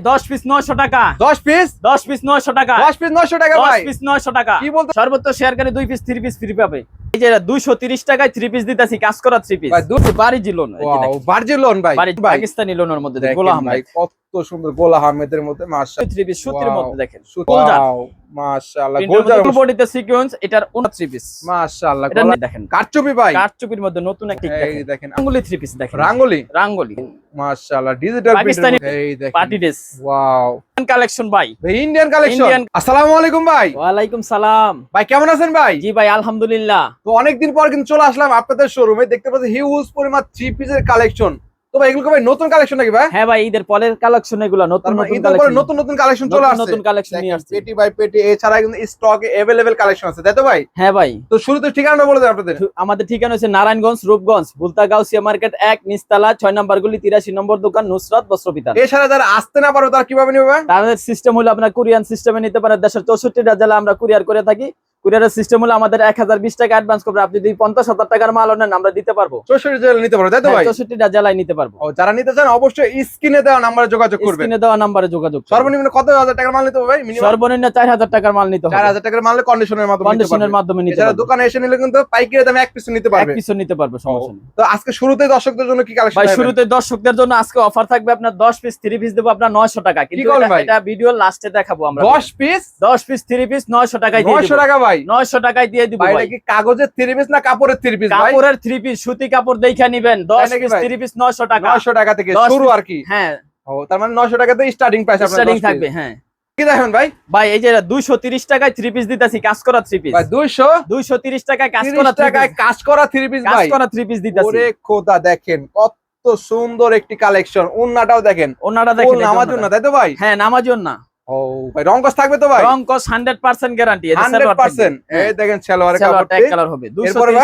দশ পিস নয়শো টাকা। 10 পিস দশ পিস নয়শো টাকা। 10 পিস 900 টাকা দশ পিস নয়শো টাকা। কি বলতে সর্বোচ্চ শেয়ারকারী দুই পিস থ্রি পিস ফ্রি পাবে। এই যে দুইশো তিরিশ টাকায় থ্রি পিস দিতেছি কাজ করা থ্রি পিস দু- লোন ওয়াও লোন ভাই। পাকিস্তানি লোনের মধ্যে গোলাম ভাই সুন্দর গোলা আহমেদের মধ্যে মাশাআল্লাহ। থ্রি পিস সুতির মধ্যে দেখেন। মাশাআল্লাহ গোলজার গোলজার বডিতে সিকোয়েন্স এটার উনা থ্রি পিস মাশাআল্লাহ গোলা দেখেন। কারচুপি ভাই। কারচুপির মধ্যে নতুন একটা এই দেখেন। রাঙ্গুলি থ্রি পিস দেখেন। রাঙ্গুলি। রাঙ্গুলি। মাশাআল্লাহ ডিজিটাল পাকিস্তানি এই দেখেন। পার্টি ড্রেস ওয়াও কালেকশন ভাই। ভাই ইন্ডিয়ান কালেকশন Indian- আসসালামু আলাইকুম ভাই। সালাম। ভাই কেমন আছেন ভাই? জি ভাই আলহামদুলিল্লাহ। তো অনেকদিন পর কিন্তু চলে আসলাম আপনাদের শোরুমে দেখতে পাচ্ছি হিউজ পরিমাণ থ্রি পিসের কালেকশন তো ভাই এগুলো ভাই নতুন কালেকশন নাকি ভাই? হ্যাঁ ভাই ঈদের পরের কালেকশন এগুলো নতুন নতুন নতুন নতুন কালেকশন চলে আসছে। নতুন কালেকশন নিয়ে আসছে। পেটি বাই পেটি এছাড়া কিন্তু স্টকে অ্যাভেলেবেল কালেকশন আছে তাই তো ভাই? হ্যাঁ ভাই। তো শুরুতে ঠিকানা বলে দেন আপনাদের। আমাদের ঠিকানা হচ্ছে নারায়ণগঞ্জ রূপগঞ্জ বুলতা গাউসিয়া মার্কেট এক নিস্তালা ছয় নম্বর গুলি তিরাশি নম্বর দোকান নুসরাত বস্ত্রবিতান। এছাড়া যারা আসতে না পারো তারা কীভাবে নেবে ভাই? তাদের সিস্টেম হলো আপনার কুরিয়ান সিস্টেমে নিতে পারেন। দেশের চৌষট্টিটা জেলা আমরা কুরিয়ার করে থাকি। কুরিয়ারের সিস্টেম হলো আমাদের এক হাজার বিশ টাকা অ্যাডভান্স করবে আপনি যদি পঞ্চাশ হাজার টাকার মাল নেন আমরা দিতে পারব। চৌষট্টি জেলা নিতে পারবে তাই তো ভাই? চৌষট্টিটা জেলায় নিতে পারব। ও যারা নিতে চান অবশ্যই স্ক্রিনে দেওয়া নাম্বারে যোগাযোগ করবেন। স্ক্রিনে দেওয়া নাম্বারে যোগাযোগ সর্বনিম্ন কত হাজার টাকার মাল নিতে হবে ভাই? মিনিমাম সর্বনিম্ন চার হাজার টাকার মাল নিতে চার হবে হাজার টাকার মাল কন্ডিশনের মাধ্যমে কন্ডিশনের। মাধ্যমে নিতে পারবে। দোকানে এসে নিলে কিন্তু পাইকারি দামে এক পিস নিতে পারবে। এক পিছু নিতে পারবে সমস্যা নেই। তো আজকে শুরুতে দর্শকদের জন্য কি কালেকশন ভাই শুরুতে দর্শকদের জন্য আজকে অফার থাকবে আপনার দশ পিস থ্রি পিস দেবো আপনার নয়শো টাকা। কিন্তু এটা- ভিডিও লাস্টে দেখাবো আমরা। 10 পিস দশ পিস থ্রি পিস নয়শো টাকায় দিয়ে 900 দিব। টাকা ভাই? টাকায় দিয়ে দিব ভাই ভাই। এটা কি কাগজের থ্রি পিস না কাপড়ের থ্রি পিস ভাই? কাপড়ের থ্রি পিস সুতি কাপড় দেখে নিবেন। দশ পিস থ্রি পিস নয়শো টাকা। 900 টাকা থেকে শুরু আর কি? হ্যাঁ। ও তার মানে 900 টাকাতে স্টার্টিং প্রাইস আপনার স্টার্টিং থাকবে হ্যাঁ। কি দেখেন ভাই? ভাই এই যে দুইশো তিরিশ টাকায় থ্রি পিস দিতেছি কাজ করা থ্রি পিস ভাই 200 দুইশো তিরিশ টাকায় কাজ করা টাকায় কাজ করা থ্রি পিস কাজ করা থ্রি পিস দিতেছি। ওরে খোদা দেখেন কত সুন্দর একটি কালেকশন ওন্নাটাও দেখেন। ওনারা দেখেন যে নামার তাই তো ভাই? হ্যাঁ নামাজন না ও ভাই রংকস থাকবে তো ভাই? রং কস গ্যারান্টি 100% এই দেখেন ট্যাগ কালার হবে?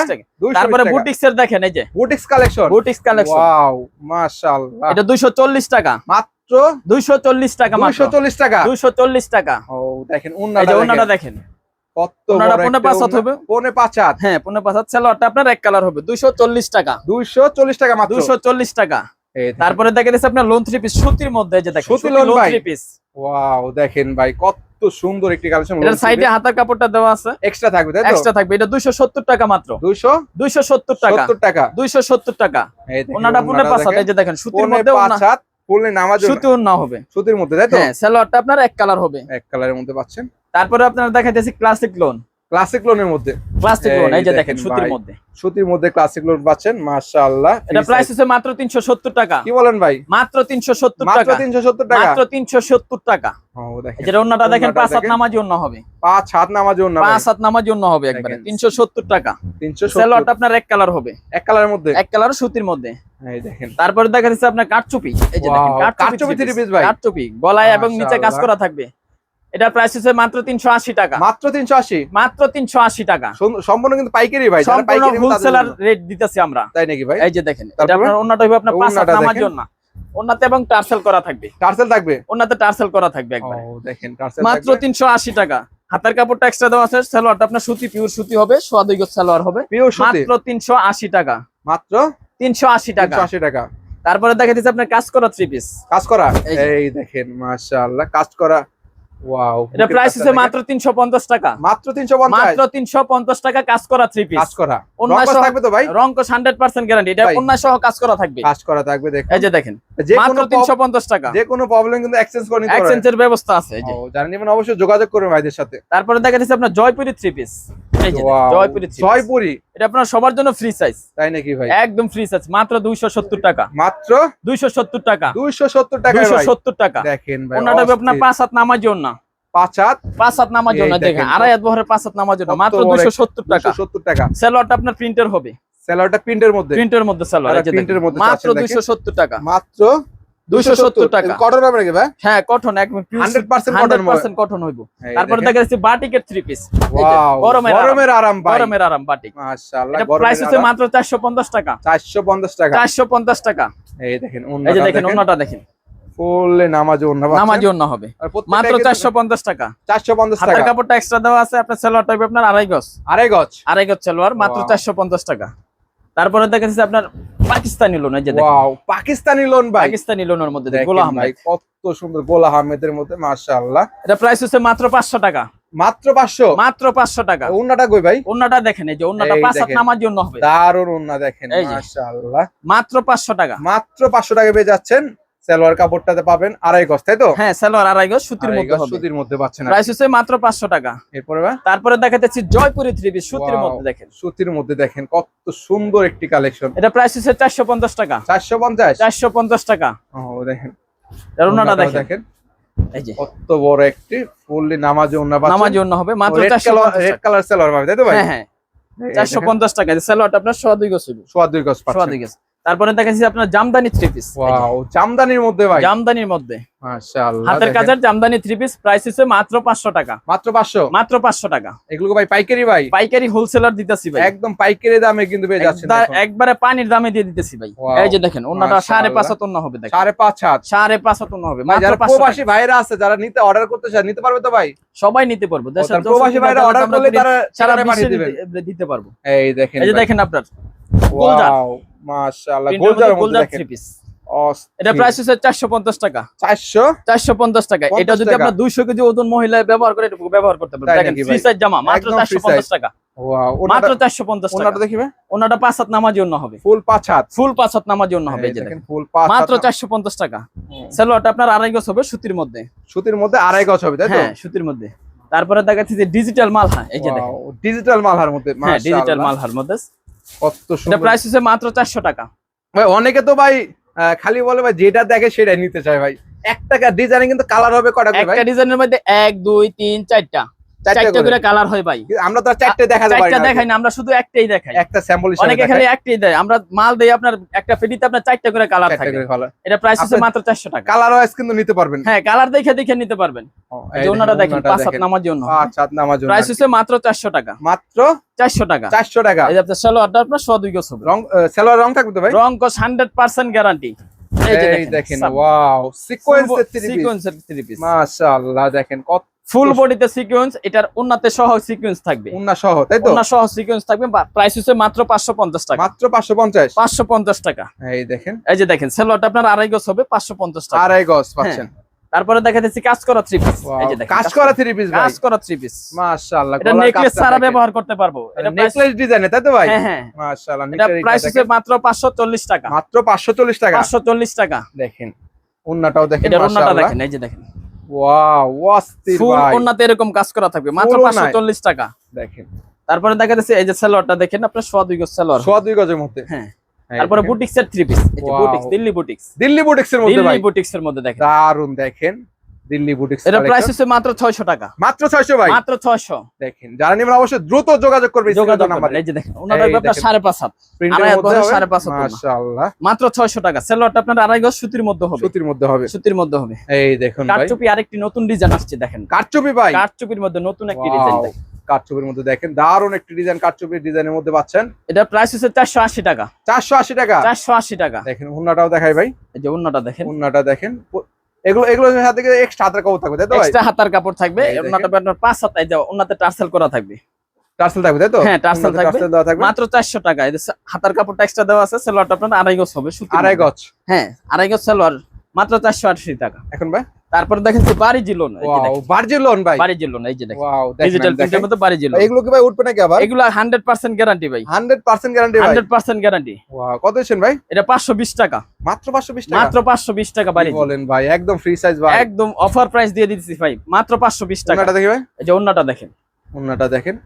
টাকা। তারপরে বুটিক্স এর দেখেন এই যে। Boutiques collection boutiques collection wow মাশাআল্লাহ এটা দুইশো চল্লিশ টাকা। মাত্র? দুইশো চল্লিশ টাকা মাত্র। 240 টাকা? দুইশো চল্লিশ টাকা। ও দেখেন উন্নাটা কত পাঁচ হাত হবে। পৌনে পাঁচ হাত। হ্যাঁ পাঁচ হাত সালোয়ারটা আপনার এক কালার হবে দুইশো চল্লিশ টাকা। 240 টাকা মাত্র। টাকা। তারপরে দেখা আপনার লোন থ্রি পিস সুতির মধ্যে যে দেখেন সুতি loan থ্রি পিস ওয়াও দেখেন ভাই কত সুন্দর একটি কালেকশন এটার সাইডে হাতার কাপড়টা দেওয়া আছে। এক্সট্রা থাকবে তাই তো? এক্সট্রা থাকবে এটা দুইশো সত্তর টাকা মাত্র। 270 দুইশো সত্তর টাকা। টাকা। দুইশো সত্তর টাকা। দেখেন, ওনাটা ওন্নাটা পাঁচ হাত এই যে দেখেন সুতির মধ্যে পাঁচ হাত ফুললে নামাজ সুতি না হবে। সুতির মধ্যে তাই তো? হ্যাঁ সালোয়ারটা আপনার এক কালার হবে। এক কালারের মধ্যে পাচ্ছেন। তারপরে আপনার দেখাইতেছি ক্লাসিক লোন ক্লাসিক লোনের মধ্যে। ক্লাসিক লোন এই যে দেখেন সুতির। মধ্যে। সুতির মধ্যে ক্লাসিক লোন পাচ্ছেন মাশাআল্লাহ। এটা প্রাইস হচ্ছে মাত্র তিনশো সত্তর টাকা। কি বলেন ভাই? মাত্র তিনশো সত্তর মাত্র টাকা। 370 টাকা? মাত্র তিনশো সত্তর টাকা। ও দেখেন। যেটা অন্যটা দেখেন পাঁচ হাত। নামাজি হবে। পাঁচ হাত নামাজ না পাঁচ হাত নামাজি অন্য হবে একবারে। দেখেন। তিনশো সত্তর টাকা। 370 সেলোয়ারটা আপনার এক কালার হবে। এক কালারের মধ্যে? এক কালার সুতির মধ্যে। এই দেখেন। তারপরে দেখা যাচ্ছে আপনার কাঠচুপি। এই যে দেখেন ভাই। কাঠচুপি গলায় এবং নিচে কাজ করা থাকবে। এটার প্রাইস হচ্ছে মাত্র তিনশো আশি টাকা। মাত্র 380 মাত্র তিনশো আশি টাকা। সম্পূর্ণ কিন্তু পাইকারি ভাই যারা সম্পূর্ণ পাইকারি হোলসেলার রেট দিতেছি আমরা। তাই নাকি ভাই? এই যে দেখেন এটা আপনার অন্যটা হইবে আপনার পাঁচ দেখেন। জন্য। ওনাতে এবং টার্সেল করা থাকবে। টার্সেল থাকবে? ওনাতে টার্সেল করা থাকবে একবার। ও দেখেন টার্সেল মাত্র তিনশো আশি টাকা। হাতের কাপড়টা এক্সট্রা দেওয়া আছে সালোয়ারটা আপনার সুতি পিওর সুতি হবে সোয়া দুই গজ সালোয়ার হবে। পিওর সুতি। মাত্র তিনশো আশি টাকা। মাত্র তিনশো আশি টাকা। 380 টাকা। তারপরে দেখা দিচ্ছে আপনার কাজ করা থ্রি পিস কাজ করা। এই দেখেন মাশাআল্লাহ কাজ করা। ওয়াও এটা প্রাইস হচ্ছে মাত্র টাকা। মাত্র 350 মাত্র তিনশো পঞ্চাশ টাকা কাজ করা থ্রি পিস কাজ করা। থাকবে তো ভাই? গ্যারান্টি এটা। সহ কাজ করা থাকবে। কাজ করা থাকবে দেখুন। এই যে দেখেন মাত্র কোনো তিনশো পঞ্চাশ টাকা। যে কোনো প্রবলেম কিন্তু এক্সচেঞ্জ করে নিতে পারবেন এক্সচেঞ্জের ব্যবস্থা আছে এই যে। জানেন নেবেন অবশ্যই যোগাযোগ করবেন ভাইদের সাথে। তারপরে দেখা যাচ্ছে আপনার জয়পুরি থ্রি পিস জয়পুরি জয়পুরি? এটা আপনার সবার জন্য ফ্রি সাইজ তাই নাকি ভাই? একদম ফ্রি সাইজ মাত্র দুইশো সত্তর টাকা। মাত্র? দুইশো সত্তর টাকা। 270 টাকা টাকা। দেখেন ভাই ওনাটা হবে আপনার পাঁচ হাত নামার জন্য পাঁচ হাত? পাঁচ হাত নামার জন্য দেখেন, আড়াই হাত পাঁচ হাত নামার জন্য মাত্র বড় দুইশো এক- সত্তর টাকা। 270 টাকা। সেলোয়ারটা আপনার প্রিন্টের হবে। সেলারটা প্রিন্টের মধ্যে? প্রিন্টের মধ্যে সেলোয়ার প্রিন্টের মধ্যে মাত্র চাচ্ছেন দুইশো সত্তর টাকা। মাত্র 270 টাকা। কটন হবে নাকি ভাই? হ্যাঁ কটন একদম 100% হান্ড্রেড cotton পার্সেন্ট কটন হইব। এই তারপরে দেখা যাচ্ছে বাটিকের পিস গরমের আরাম। গরমের আরাম ভাই। গরমের আরাম বাটিক। মাশাআল্লাহ গরমের প্রাইস হচ্ছে মাত্র চারশো পঞ্চাশ টাকা। 450 টাকা। এই দেখেন এই দেখেন অন্যটা দেখেন। ফুললে নামাজ ওন্না নামাজি অন্য হবে। মাত্র চারশো পঞ্চাশ টাকা। 450 হাতের টাকা। কাপড়টা এক্সট্রা দেওয়া আছে আপনার সেলোয়ার টাইপ আপনার আড়াই গজ। আড়াই গজ। আড়াই গজ সেলোয়ার মাত্র. চারশো পঞ্চাশ টাকা। তারপরে দেখা যাচ্ছে আপনার পাকিস্তানি লোন এই যে দেখো ওয়াও পাকিস্তানি লোন ভাই। পাকিস্তানি লোনের মধ্যে গোলা আহমেদ কত সুন্দর গোলা আহমেদের মধ্যে মাশাআল্লাহ। এটা প্রাইস হচ্ছে মাত্র পাঁচশো টাকা। মাত্র পাঁচশো? মাত্র পাঁচশো টাকা। ওন্নাটা কই ভাই? ওন্নাটা দেখেন এই যে ওন্নাটা পাঁচ হাত। নামার জন্য হবে। দারুণ ওন্না দেখেন। মাশাআল্লাহ। মাত্র পাঁচশো টাকা। মাত্র পাঁচশো টাকা পেয়ে যাচ্ছেন। সালোয়ার কাপড়টাতে পাবেন আড়াই গজ তাই তো? হ্যাঁ সালোয়ার আড়াই গজ সুতির মধ্যে হবে। সুতির মধ্যে পাচ্ছেন প্রাইস হচ্ছে মাত্র পাঁচশো টাকা। এরপরে তারপরে দেখাতেছি জয়পুরি থ্রি পিস সুতির মধ্যে দেখেন। সুতির মধ্যে দেখেন কত সুন্দর একটি কালেকশন। এটা প্রাইস হচ্ছে চারশো পঞ্চাশ টাকা। চারশো পঞ্চাশ? চারশো পঞ্চাশ টাকা। ও দেখেন। এর ওনাটা দেখেন। এই যে। কত বড় একটি ফুললি নামাজে নামার পাচ্ছেন। জন্য হবে মাত্র রেড চারশো কালার পঞ্চাশ রেড কালার সালোয়ার পাবে তাই তো ভাই? হ্যাঁ হ্যাঁ। চারশো পঞ্চাশ টাকা। সালোয়ারটা আপনার সোয়া দুই গজ হবে। সোয়া দুই গজ সোয়া পাচ্ছেন। দুই গজ। তারপরে দেখাচ্ছি আপনার জামদানি থ্রি পিস ওয়াও জামদানির মধ্যে ভাই। জামদানির মধ্যে। মাশাআল্লাহ হাতের কাজের জামদানি থ্রি পিস প্রাইস হচ্ছে মাত্র পাঁচশো টাকা। মাত্র পাঁচশো? মাত্র পাঁচশো টাকা। এগুলো ভাই পাইকারি ভাই? পাইকারি হোলসেলার দিতেছি ভাই। একদম পাইকারি দামে কিন্তু পেয়ে যাচ্ছেন একবারে পানির দামে দিয়ে দিতেছি ভাই। এই যে দেখেন ওনাটা সাড়ে। পাঁচ হাত ওন্না হবে দেখেন। সাড়ে পাঁচ হাত। সাড়ে পাঁচ হাত ওন্না হবে যারা। প্রবাসী ভাইরা আছে যারা নিতে অর্ডার করতে চায় নিতে পারবে তো ভাই? সবাই নিতে পারব। দেশের প্রবাসী ভাইরা অর্ডার করলে তারা সারা সেখানে পাঠিয়ে দিবেন দিতে- পারব। এই দেখেন এই যে দেখেন আপনার। ওয়াও মাশাআল্লাহ গোলজারের মধ্যে দেখেন। এটা প্রাইস হচ্ছে চারশো পঞ্চাশ টাকা। 400 চারশো পঞ্চাশ টাকা। এটা যদি টাকা। আপনার দুইশো কেজি ওজন মহিলা ব্যবহার করে ব্যবহার করতে সাইজ জামা মাত্র চারশো পঞ্চাশ। টাকা। মাত্র ওনাটা চারশো পঞ্চাশ টাকা। ওনাটা দেখিবে ওনাটা পাঁচ হাত নামার জন্য হবে। ফুল পাঁচ হাত। ফুল পাঁচ হাত নামার জন্য হবে মাত্র চারশো পঞ্চাশ টাকা। সালোয়ারটা আপনার আড়াই গজ হবে সুতির মধ্যে। সুতির মধ্যে আড়াই গজ হবে তাই তো? হ্যাঁ সুতির মধ্যে। তারপরে দেখাচ্ছি যে ডিজিটাল মালহা এই যে ডিজিটাল মালহার মধ্যে হ্যাঁ ডিজিটাল মাশাআল্লাহ। মালহার মধ্যে। কত এটা সুন্দর। প্রাইস হচ্ছে মাত্র চারশো টাকা। ভাই অনেকে তো ভাই আহ, খালি বলে ভাই যেটা দেখে সেটাই নিতে চায় ভাই। এক টাকা ডিজাইনে কিন্তু কালার হবে কটা ভাই? একটা ডিজাইনের মধ্যে এক দুই তিন চারটা। চারটা চারটা করে। করে কালার হয় ভাই। আমরা তো চারটে দেখাতে পারি চারটা দেখাই না আমরা শুধু একটাই দেখাই। একটা স্যাম্পল হিসেবে অনেকে খালি একটাই দেয়। আমরা মাল দেই আপনার একটা পেটিতে আপনার চারটা করে কালার থাকে। এটা প্রাইস হচ্ছে মাত্র চারশো টাকা। কালার ওয়াইজ কিন্তু নিতে পারবেন। হ্যাঁ কালার দেখে দেখে নিতে পারবেন। এই যে দেখেন পাঁচ হাত নামার জন্য। আচ্ছা নামার জন্য প্রাইস হচ্ছে মাত্র চারশো টাকা। মাত্র চারশো টাকা। চারশো টাকা। এই যে আপনার সালোয়ারটা আপনার শ দুই গজ হবে। রং সেলোয়ার রং থাকবে তো ভাই? রং কস হান্ড্রেড পার্সেন্ট গ্যারান্টি এই দেখেন ওয়াও সিকোয়েন্সের থ্রি পিস মাশাআল্লাহ দেখেন কত ফুল বডিতে সিকোয়েন্স এটার উন্নতে সহ সিকোয়েন্স থাকবে। উন্না সহ তাই তো? উন্না সহ সিকোয়েন্স থাকবে প্রাইস হচ্ছে মাত্র পাঁচশো পঞ্চাশ টাকা। মাত্র পাঁচশো পঞ্চাশ? পাঁচশো পঞ্চাশ টাকা। এই দেখেন। এই যে দেখেন সেলোয়ারটা আপনার আড়াই গজ হবে পাঁচশো পঞ্চাশ টাকা। আড়াই গজ পাচ্ছেন। তারপরে দেখা যাচ্ছে কাজ করা থ্রি পিস এই যে দেখেন কাজ করা থ্রি পিস ভাই। কাজ করা থ্রি পিস মাশাআল্লাহ এটা নেকলেস ছাড়া ব্যবহার করতে পারব। এটা নেকলেস ডিজাইনে তাই তো ভাই? হ্যাঁ হ্যাঁ। মাশাআল্লাহ এটা প্রাইস হচ্ছে মাত্র পাঁচশো চল্লিশ টাকা। মাত্র 540 টাকা? পাঁচশো চল্লিশ টাকা। দেখেন উন্নাটাও দেখেন এটা ওন্নাটা মাশাআল্লাহ। দেখেন এই যে দেখেন। ওয়াও অস্থির ফুল ওন্নাতে এরকম কাজ করা থাকবে মাত্র ফুল পাঁচশো ওন্নায়। চল্লিশ টাকা। দেখেন। তারপরে দেখা যাচ্ছে এই যে সালোয়ারটা দেখেন আপনার সোয়া দুই গজ সালোয়ার। সোয়া দুই গজের মধ্যে। হ্যাঁ। তারপরে। বুটিক্স এর three piece Wow. Boutiques Delhi boutiques Delhi বুটিক্সের মধ্যে ভাই দিল্লি বুটিক্স এর মধ্যে দেখেন। দারুণ দেখেন। দিল্লি বুটিক্স এটা প্রাইস হচ্ছে মাত্র ছয়শো টাকা। মাত্র 600 ভাই। মাত্র ছয়শো। দেখেন যারা নেবেন অবশ্যই দ্রুত যোগাযোগ করবে যোগাযোগ নাম্বার এই যে দেখেন ওনার দেখেন। সাড়ে পাঁচ হাত। প্রিন্টের আড়াই সাড়ে পাঁচ হাত মাশাআল্লাহ। মাত্র ছয়শো টাকা। সেলোয়ারটা আপনার আড়াই গজ সুতির মধ্যে হবে। সুতির মধ্যে হবে। সুতির মধ্যে হবে। এই দেখুন ভাই। কারচুপি আরেকটি নতুন ডিজাইন আসছে দেখেন। কারচুপি ভাই। কারচুপির মধ্যে নতুন একটি ডিজাইন Wow, কারচুপির মধ্যে দেখেন দারুণ একটি ডিজাইন কারচুপির ডিজাইনের মধ্যে পাচ্ছেন। এটা প্রাইস হচ্ছে চারশো আশি টাকা। 480 টাকা। চারশো আশি টাকা। দেখেন উন্নাটাও দেখাই ভাই। এই যে অন্যটা দেখেন। উন্নাটা দেখেন। এগুলো এগুলো সাথে এক্সট্রা হাতের কাপড় থাকবে তাই তো এক্সট্রা হাতার কাপড় থাকবে এই আপনার পাঁচ হাত এই যাও অন্যতে টার্সেল করা থাকবে। টার্সেল থাকবে তাই তো? হ্যাঁ, টার্সেল থাকবে। টার্সেল দেওয়া থাকবে। মাত্র চারশো টাকা এই হাতার কাপড়টা এক্সট্রা দেওয়া আছে সেলোয়ারটা আপনার আড়াই গজ হবে সুতি আড়াই গজ। হ্যাঁ আড়াই গজ সেলোয়ার মাত্র চারশো আশি টাকা। এখন ভাই? তারপরে দেখেন বাড়ি জিলোন ভাই। বাড়ি জিলোন এই যে দেখেন। ওয়াও ডিজিটাল প্রিন্টের মধ্যে বাড়ি জিলোন এগুলো কি ভাই উঠবে নাকি আবার? এগুলো হান্ড্রেড পার্সেন্ট গ্যারান্টি ভাই। 100% গ্যারান্টি ভাই। গ্যারান্টি ওয়াও কত দিচ্ছেন ভাই? এটা পাঁচশো বিশ টাকা। মাত্র 520 টাকা? মাত্র পাঁচশো বিশ টাকা বাড়ি বলেন ভাই একদম ফ্রি সাইজ ভাই। একদম অফার প্রাইস দিয়ে দিচ্ছি ভাই মাত্র পাঁচশো বিশ টাকা। উন্নাটা দেখি ভাই। এই যে অন্যটা দেখেন। দেখেন।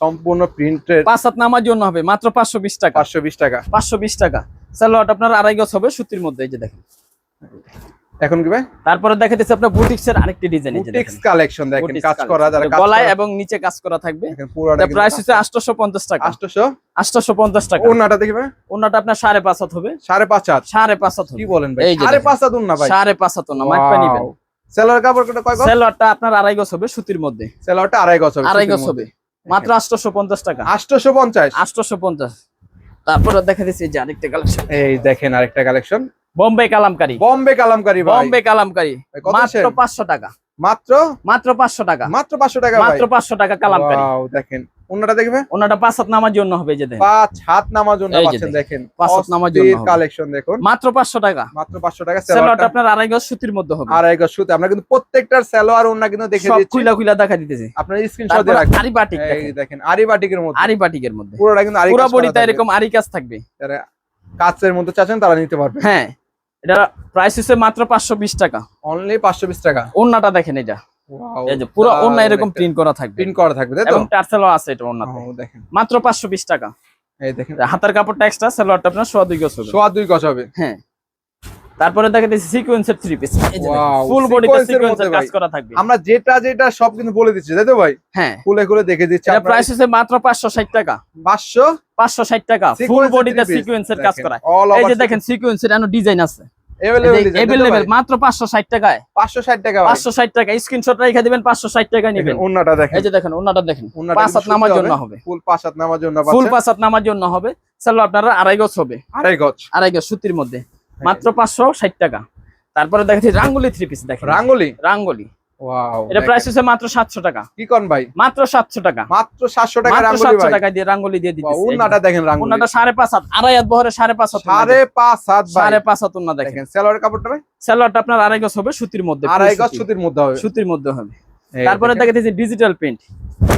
সম্পূর্ণ প্রিন্টের পাঁচ হাত নামার জন্য হবে মাত্র পাঁচশো বিশ টাকা। 520 টাকা। পাঁচশো বিশ টাকা। সালোয়ারটা আপনার আড়াই গজ হবে সুতির মধ্যে এই যে দেখেন। এখন কি ভাই? তারপরে দেখা যাচ্ছে আপনার বুটিক্স এর আরেকটি ডিজাইন বুটিক্স কালেকশন দেখেন কাজ করা যারা কাজ গলায় এবং নিচে কাজ করা থাকবে। এটা প্রাইস হচ্ছে আটশোশো পঞ্চাশ টাকা। 800 আটশোশো পঞ্চাশ টাকা। উন্নাটা দেখি ভাই। ওনাটা আপনার সাড়ে পাঁচ হাত হবে। সাড়ে পাঁচ হাত? সাড়ে পাঁচ হাত কি বলেন ভাই? এই যে সাড়ে দেখেন। পাঁচ হাত উন্না ভাই। সাড়ে পাঁচ হাত না মাইপা নিবেন। সেলার কাপড় কোটা কয় গজ? আপনার আড়াই গজ হবে সুতির মধ্যে। সেলারটা আড়াই গজ হবে আড়াই গজ হবে। মাত্র আটশোশো পঞ্চাশ টাকা। 850 আটশোশো পঞ্চাশ। তারপরে দেখা দিচ্ছি যে আরেকটা কালেকশন এই দেখেন আরেকটা কালেকশন বোম্বে কালামকারি। বম্বে কালামকারি বোম্বে কালামকারি। মাত্র পাঁচশো টাকা। মাত্র? মাত্র পাঁচশো টাকা। মাত্র পাঁচশো টাকা মাত্র পাঁচশো টাকা কালামকারি। দেখেন। ওনাটা দেখবে? ওনাটা পাঁচ হাত নামার জন্য হবে যে পাঁচ হাত নামার জন্য পাচ্ছেন দেখেন। পাঁচ হাত নামার জন্য কালেকশন দেখুন। মাত্র পাঁচশো টাকা। মাত্র পাঁচশো টাকা সেলোয়ারটা আপনার আড়াই গজ সুতির মধ্যে হবে। আড়াই গজ সুতে। আমরা কিন্তু প্রত্যেকটার সালোয়ার ওনা কিন্তু দেখে সব দিতেছে। আপনার স্ক্রিনশট দিয়ে আরি বাটিক দেখেন। দেখেন আরি বাটিকের মধ্যে। আরি বাটিকের মধ্যে। পুরোটা কিন্তু আরি পুরো। এরকম আরি কাজ থাকবে কাচের মধ্যে চাচ্ছেন তারা নিতে পারবে। হ্যাঁ। এটা প্রাইস হচ্ছে মাত্র পাঁচশো বিশ টাকা। অনলি পাঁচশো বিশ টাকা। ওন্নাটা দেখেন এটা। এই যে পুরো ওন্না এরকম প্রিন্ট করা থাকবে। প্রিন্ট করা থাকবে তাই তো? এবং টার্সেলও আছে এটা ওন্নাতে ও, দেখেন। মাত্র পাঁচশো বিশ টাকা। এই দেখেন। হাতের কাপড়টা এক্সট্রা সালোয়ারটা আপনার সোয়া দুই গজ হবে। সোয়া দুই গজ হবে। হ্যাঁ। তারপরে দেখা দিচ্ছি সিকোয়েন্সের থ্রি পিস ফুল বডিতে সিকোয়েন্সের কাজ করা থাকবে। আমরা যেটা যেটা সব কিন্তু বলে দিচ্ছি তাই তো ভাই? হ্যাঁ। খুলে খুলে দেখে দিচ্ছি এটা প্রাইস হচ্ছে মাত্র পাঁচশো ষাট টাকা। পাঁচশো? পাঁচশো ষাট টাকা। ফুল বডিতে সিকোয়েন্সের কাজ করা। এই যে দেখেন সিকোয়েন্সের এনো ডিজাইন আছে। অ্যাভেলেবল মাত্র পাঁচশো ষাট টাকায়। পাঁচশো ষাট টাকা ভাই। পাঁচশো ষাট টাকা। স্ক্রিনশট রেখে দিবেন পাঁচশো ষাট টাকায় দেখেন নেবেন। ওন্নাটা দেখেন। এই যে দেখেন ওনাটা দেখেন। পাঁচ হাত নামার জন্য হবে। ফুল পাঁচ হাত নামার জন্য ফুল পাঁচ হাত নামার জন্য হবে। চলো আপনারা আড়াই গজ হবে। আড়াই গজ। আড়াই গজ সুতির মধ্যে। মাত্র পাঁচশো ষাট টাকা। তারপরে দেখাচ্ছি রাঙ্গুলি থ্রি পিস দেখেন। রাঙ্গুলি? রাঙ্গুলি। এটা প্রাইস হচ্ছে মাত্র সাতশো টাকা। কি কোন ভাই? মাত্র সাতশো টাকা। মাত্র সাতশো টাকা রাঙ্গুলি টাকা দিয়ে রাঙ্গুলি দিয়ে দেখেন রাঙ্গুলি। ওনাটা সাড়ে পাঁচ হাত আড়াই হাত বহরে ভাই। দেখেন। সেলোয়ার কাপড়টা ভাই? আপনার আড়াই গজ হবে সুতির মধ্যে। full আড়াই গজ সুতির মধ্যে হবে। সুতির মধ্যে হবে। তারপরে দেখেন। দেখাচ্ছি ডিজিটাল প্রিন্ট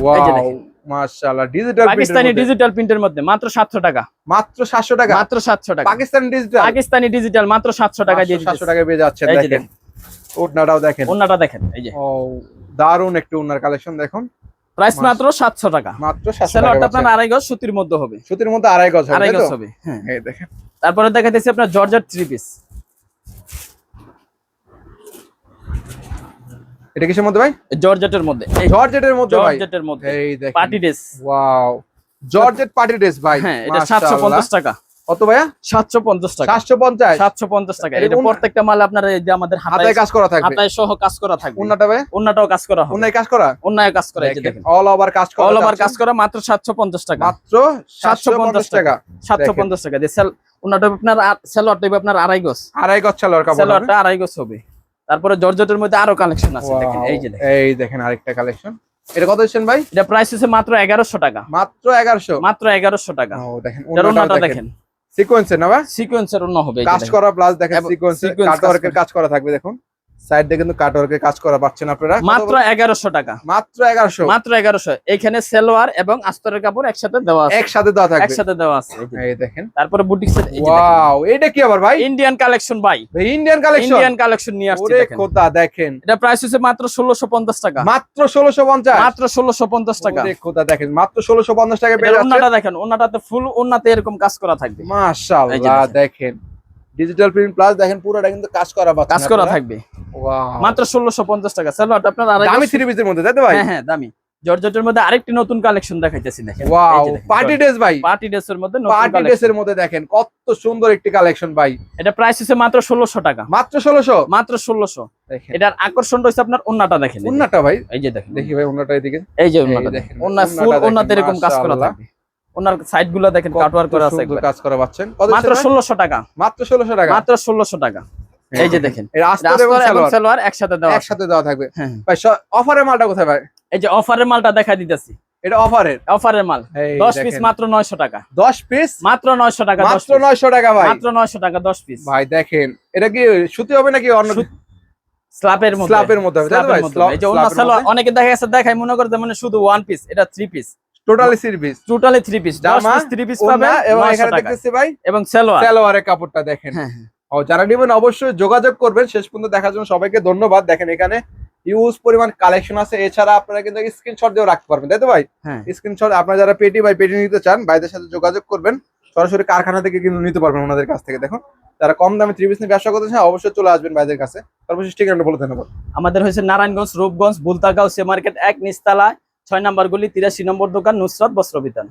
ওয়াও। মাশাআল্লাহ ডিজিটাল পাকিস্তানি ডিজিটাল প্রিন্টের মধ্যে মাত্র সাতশো টাকা। মাত্র 700 টাকা? মাত্র সাতশো টাকা। পাকিস্তানি ডিজিটাল পাকিস্তানি ডিজিটাল মাত্র সাতশো টাকা দিয়ে 700 টাকা পেয়ে যাচ্ছেন দেখেন। ওড়নাটাও দেখেন। ওনাটা দেখেন এই যে। ও দারুণ একটু ওড়নার কালেকশন দেখুন। প্রাইস মাত্র সাতশো টাকা। মাত্র 700 টাকা আপনার আড়াই গজ সুতির মধ্যে হবে। সুতির মধ্যে আড়াই গজ হবে আড়াই গজ হবে হ্যাঁ। এই দেখেন। তারপরে দেখাতেছি আপনার জর্জার থ্রি পিস এটা কিসের মধ্যে ভাই? জর্জেটের মধ্যে। এই জর্জেটের মধ্যে ভাই? জর্জেটের মধ্যে। এই দেখেন। Party dress. Wow. Georgette party dress ভাই। হ্যাঁ এটা সাতশো পঞ্চাশ টাকা। কত ভাইয়া? সাতশো পঞ্চাশ টাকা। 750 সাতশো পঞ্চাশ টাকা। এটা প্রত্যেকটা মাল আপনার এই যে আমাদের হাতায় কাজ করা থাকবে। হাতায় সহ কাজ করা থাকবে। ওন্নাটা ভাই? অন্যটাও কাজ করা হবে। ওন্নায় কাজ করা? অন্যায় কাজ করা এই যে দেখেন অল ওভার কাজ করা অল ওভার কাজ করা মাত্র সাতশো পঞ্চাশ টাকা। মাত্র 750 750 টাকা। সাতশো দেখেন। পঞ্চাশ টাকা। দিয়ে সেল ওনাটা আপনার সেলোয়ারটা আপনার আড়াই গজ। আড়াই গজ চালোয়ার কাপড় হবে। সেলোয়ারটা আড়াই গজ হবে। তারপরে জর্জেটের মধ্যে আরও কালেকশন আছে দেখেন এই যে দেখেন। এই দেখেন আরেকটা কালেকশন এটা কত দিচ্ছেন ভাই? এটা প্রাইস আছে মাত্র 1100 টাকা। মাত্র 1100 মাত্র 1100 টাকা। ও দেখেন ওনাটা দেখেন। সিকোয়েন্সের না ভাই? সিকোয়েন্সের অন্য হবে কাজ করা প্লাস দেখেন এবং সিকোয়েন্স কাট ওয়ার্কের কাজ করা থাকবে দেখুন। সাইড কিন্তু কাট ওয়ার্কের কাজ করা পাচ্ছেন আপনারা। মাত্র? এগারোশো টাকা। মাত্র এগারোশো? মাত্র এগারোশো। এখানে সেলোয়ার এবং আস্তরের কাপড় একসাথে দেওয়া আছে। একসাথে দেওয়া থাকবে। একসাথে দেওয়া আছে। এই দেখেন। তারপরে বুটিক সেট ওয়াও এটা কি আবার ভাই? ইন্ডিয়ান কালেকশন ভাই। ইন্ডিয়ান কালেকশন ইন্ডিয়ান কালেকশন নিয়ে আসছে দেখেন। কোথা দেখেন। এটা প্রাইস হচ্ছে মাত্র ষোলোশো পঞ্চাশ টাকা। মাত্র ষোলোশো পঞ্চাশ? মাত্র ষোলোশো পঞ্চাশ টাকা। ওরে কোথা দেখেন মাত্র ষোলোশো পঞ্চাশ টাকা পেয়ে এটার যাচ্ছে ওন্নাটা দেখেন ওন্নাটাতে ফুল ওন্নাতে এরকম কাজ করা থাকবে। মাশাআল্লাহ দেখেন। ডিজিটাল প্রিন্ট প্লাস দেখেন পুরোটা কিন্তু কাজ করা পাচ্ছেন কাজ করা থাকবে। Wow. মাত্র ষোলোশো পঞ্চাশ টাকা। স্যালোয়ার আপনার দামি থ্রি পিসের মধ্যে তাই তো ভাই? হ্যাঁ হ্যাঁ দামি। জর্জেটের মধ্যে আরেকটি নতুন কালেকশন দেখাইতেছি দেখেন। ওয়াও পার্টি ড্রেস ভাই। পার্টি ড্রেসের মধ্যে নতুন পার্টি। ড্রেসের মধ্যে দেখেন কত সুন্দর একটি কালেকশন ভাই। এটা প্রাইস হচ্ছে মাত্র ষোলোশো টাকা। মাত্র ষোলোশো? মাত্র ষোলোশো। দেখেন। এটার আকর্ষণ রয়েছে আপনার ওন্নাটা দেখেন। উন্নাটা ভাই? এই যে দেখেন। দেখি ভাই উন্নাটা এদিকে। এই যে ওন্নাটা দেখেন। ওন্না ফুল ওন্নাতে এরকম কাজ করা মাশাআল্লাহ। ওনার সাইডগুলো দেখেন করা আছে কাজ করা পাচ্ছেন মাত্র টাকা। মাত্র ষোলোশো টাকা? মাত্র ষোলোশো টাকা। এই যে দেখেন সালোয়ার। একসাথে দেওয়া একসাথে দেওয়া থাকবে। হ্যাঁ। ভাই অফারের মালটা কোথায় ভাই? এই যে অফারের মালটা দেখা দিতেছি। এটা অফারের? অফারের মাল। দশ পিস মাত্র নয়শো টাকা। দশ পিস মাত্র নয়শো টাকা মাত্র নয়শো টাকা ভাই। মাত্র নয়শো টাকা দশ পিস ভাই দেখেন। এটা কি সুতি হবে নাকি অন্য স্ল্যাপের মধ্যে। স্ল্যাপের মধ্যে হবে তাই ভাই? এই যে অন্য সালোয়ার অনেকে দেখা গেছে দেখায় মনে করতে মানে শুধু ওয়ান পিস এটা three piece totally three piece totally three piece জামা, থ্রি পিস পাবেন এবং এখানে দেখতেছি ভাই এবং সালোয়ার। সালোয়ারের কাপড়টা দেখেন। হ্যাঁ হ্যাঁ। ও যারা নেবেন অবশ্যই যোগাযোগ করবেন। শেষ পর্যন্ত দেখার জন্য সবাইকে ধন্যবাদ। দেখেন এখানে ইউজ পরিমাণ কালেকশন আছে। এছাড়া আপনারা কিন্তু স্ক্রিনশট দিয়েও রাখতে পারবেন তাই তো ভাই? হ্যাঁ। স্ক্রিনশট আপনারা যারা পেটি বাই পেটি নিতে চান ভাইদের সাথে যোগাযোগ করবেন। সরাসরি কারখানা থেকে কিন্তু নিতে পারবেন ওনাদের কাছ থেকে দেখুন। যারা কম দামে থ্রি পিস নিয়ে ব্যবসা করতে চান অবশ্যই চলে আসবেন ভাইদের কাছে। সর্বশেষ ঠিকানা বলে আবার। আমাদের হয়েছে নারায়ণগঞ্জ রূপগঞ্জ বুলতাগাঁও সে মার্কেট এক নিস্তালা ছয় নম্বর গলি তিরাশি নম্বর দোকান নুসরত বস্ত্র বিতান।